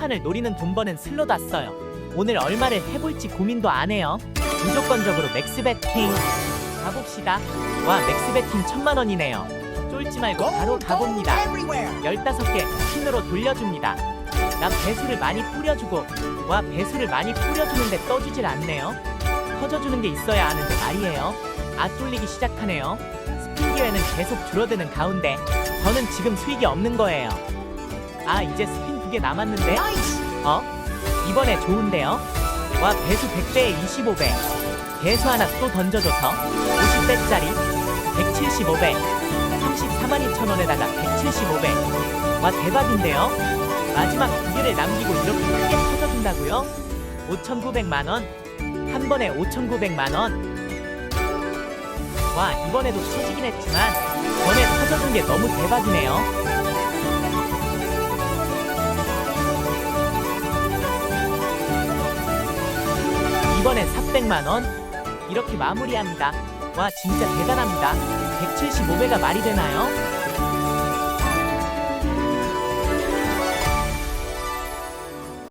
판을 노리는 돈 버는 슬롯 왔어요. 오늘 얼마를 해볼지 고민도 안 해요. 무조건적으로 맥스 베팅 가봅시다. 와 맥스 베팅 천만 원이네요. 쫄지 말고 바로 가봅니다. 15개 핀으로 돌려줍니다. 난 배수를 많이 뿌려주고 와 배수를 많이 뿌려주는데 떠주질 않네요. 터져주는 게 있어야 하는데 말이에요. 아 뚫리기 시작하네요. 스핀 기회는 계속 줄어드는 가운데 저는 지금 수익이 없는 거예요. 아 이제 스핀 두 개 남았는데 어? 이번에 좋은데요? 와 배수 100배에 25배 배수 하나 또 던져줘서 50배짜리 175배 34만 2천 원에다가 175배 와 대박인데요? 마지막 두 개를 남기고 이렇게 크게 터져준다고요? 5,900만 원? 한 번에 5,900만 원? 와 이번에도 터지긴 했지만 전에 터져준 게 너무 대박이네요 이번엔 400만 원. 이렇게 마무리합니다. 와 진짜 대단합니다. 175배가 말이 되나요?